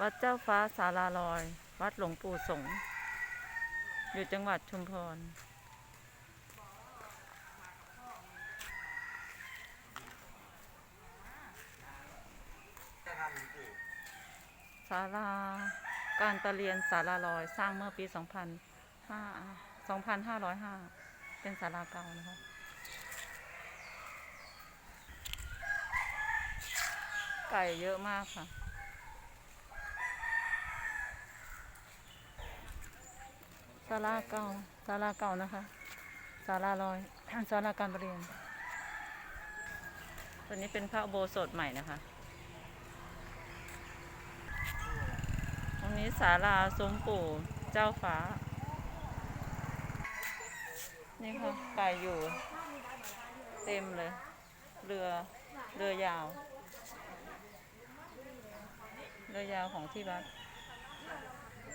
วัดเจ้าฟ้าสาราลอย วัดหลวงปู่สงฆ์อยู่จังหวัดชุมพร ศาลาการประเรียนศาลาลอยสร้างเมื่อปี 2005 2505 เป็นศาลาเก่านะคะไก่เยอะมากค่ะ ศาลาเก่าศาลาเก่านะคะศาลาลอยศาลาการประเรียนตัวนี้เป็นพระอุโบสถใหม่นะคะ ตรงนี้ศาลาซุ้มปู่เจ้าฟ้า นี่ค่ะไก่อยู่ เต็มเลย เรือ เรือยาว เรือยาวของที่วัด